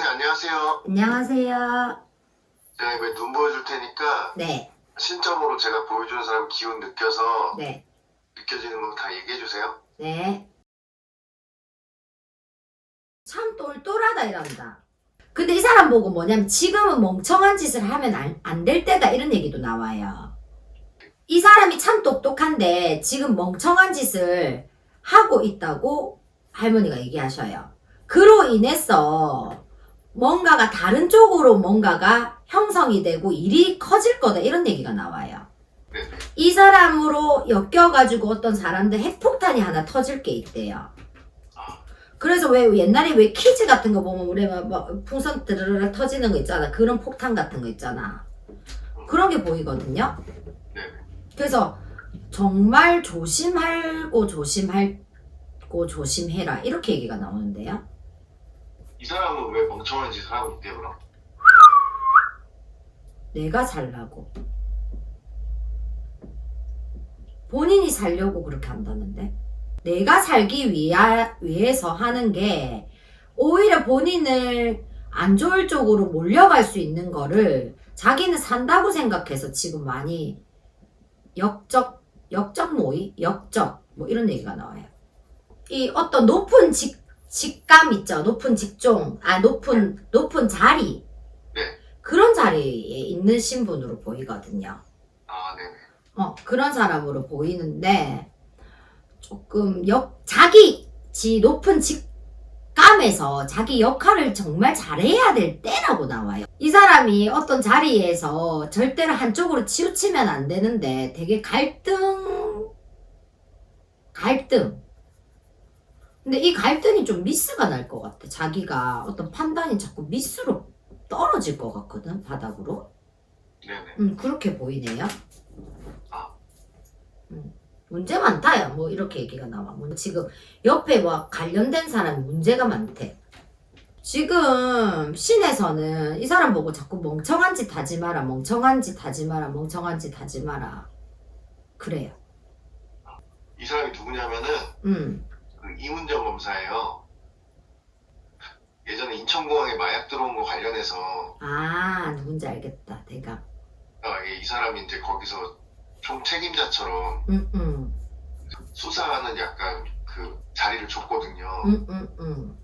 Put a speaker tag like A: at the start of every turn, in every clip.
A: 여보세요.
B: 안녕하세요.
A: 제가 이번에 눈 보여줄 테니까
B: 네,
A: 신점으로 제가 보여주는 사람 기운 느껴서
B: 네,
A: 느껴지는 거 다 얘기해 주세요.
B: 네. 참 똘똘하다 이런다. 근데 이 사람 보고 뭐냐면 지금은 멍청한 짓을 하면 안 될 때다 이런 얘기도 나와요. 이 사람이 참 똑똑한데 지금 멍청한 짓을 하고 있다고 할머니가 얘기하셔요. 그로 인해서 뭔가가 다른 쪽으로 뭔가가 형성이 되고 일이 커질 거다 이런 얘기가 나와요. 이 사람으로 엮여가지고 어떤 사람들 핵폭탄이 하나 터질 게 있대요. 그래서 왜 옛날에 왜 퀴즈 같은 거 보면 우리 막, 막 풍선 드르르 터지는 거 있잖아. 그런 폭탄 같은 거 있잖아. 그런 게 보이거든요.
A: 네네.
B: 그래서 정말 조심하고 조심하고 조심해라 이렇게 얘기가 나오는데요.
A: 이 사람은 왜 멍청한 짓을 하고 있대요, 그럼?
B: 내가 살라고. 본인이 살려고 그렇게 한다는데. 내가 살기 위하, 위해서 하는 게 오히려 본인을 안 좋을 쪽으로 몰려갈 수 있는 거를 자기는 산다고 생각해서 지금 많이 역적, 역적 모의? 역적, 뭐 이런 얘기가 나와요. 이 어떤 높은 직, 직감 있죠? 높은 직종, 아, 높은, 높은 자리.
A: 네.
B: 그런 자리에 있는 신분으로 보이거든요.
A: 아, 네네.
B: 어, 그런 사람으로 보이는데, 조금 역, 자기, 지 높은 직감에서 자기 역할을 정말 잘해야 될 때라고 나와요. 이 사람이 어떤 자리에서 절대로 한쪽으로 치우치면 안 되는데 되게 갈등, 갈등. 근데 이 갈등이 좀 미스가 날 것 같아. 자기가 어떤 판단이 자꾸 미스로 떨어질 것 같거든, 바닥으로.
A: 네네.
B: 음, 그렇게 보이네요.
A: 아.
B: 음, 문제 많다 야. 뭐 이렇게 얘기가 나와. 뭐 지금 옆에 뭐 관련된 사람이 문제가 많대. 지금 신에서는 이 사람 보고 자꾸 멍청한 짓 하지 마라, 멍청한 짓 하지 마라, 멍청한 짓 하지 마라. 그래요.
A: 이 사람이 누구냐면은
B: 음,
A: 그 이문정 검사예요. 예전에 인천공항에 마약 들어온 거 관련해서
B: 아 누군지 알겠다. 내가.
A: 아, 예, 이 사람이 이제 거기서 총 책임자처럼
B: 음, 음,
A: 수사하는 약간 그 자리를 줬거든요.
B: 음.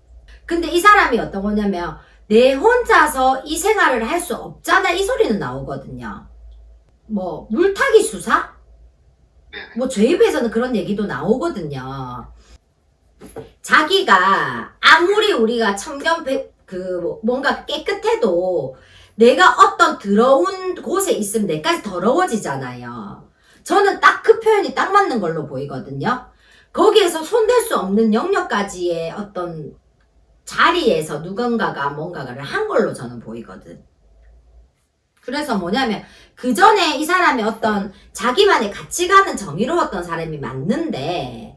B: 근데 이 사람이 어떤 거냐면 내 혼자서 이 생활을 할 수 없잖아 이 소리는 나오거든요. 뭐 물타기 수사?
A: 네네.
B: 뭐 저희 입에서는 그런 얘기도 나오거든요. 자기가 아무리 우리가 배- 그 뭔가 깨끗해도 내가 어떤 더러운 곳에 있으면 내까지 더러워지잖아요. 저는 딱 그 표현이 딱 맞는 걸로 보이거든요. 거기에서 손댈 수 없는 영역까지의 어떤 자리에서 누군가가 뭔가를 한 걸로 저는 보이거든. 그래서 뭐냐면 그 전에 이 사람이 어떤 자기만의 가치관은 정의로웠던 사람이 맞는데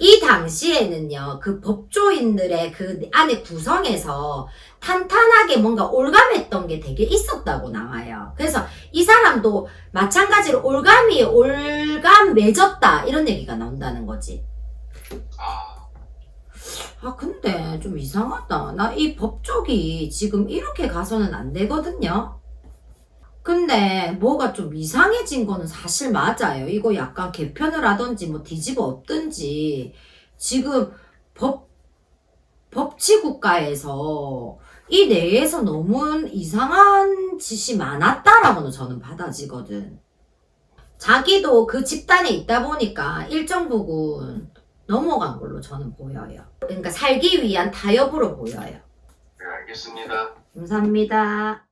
B: 이 당시에는요 그 법조인들의 그 안에 구성에서 탄탄하게 뭔가 올감했던 게 되게 있었다고 나와요. 그래서 이 사람도 마찬가지로 올감이 올감 맺었다 이런 얘기가 나온다는 거지.
A: 아,
B: 아 근데 좀 이상하다. 나 이 법조기 지금 이렇게 가서는 안 되거든요. 근데 뭐가 좀 이상해진 거는 사실 맞아요. 이거 약간 개편을 하든지 뭐 뒤집어 엎든지 지금 법 법치국가에서 이 내에서 너무 이상한 짓이 많았다라고는 저는 받아지거든. 자기도 그 집단에 있다 보니까 일정 부분 넘어간 걸로 저는 보여요. 그러니까 살기 위한 타협으로 보여요.
A: 네, 알겠습니다.
B: 감사합니다.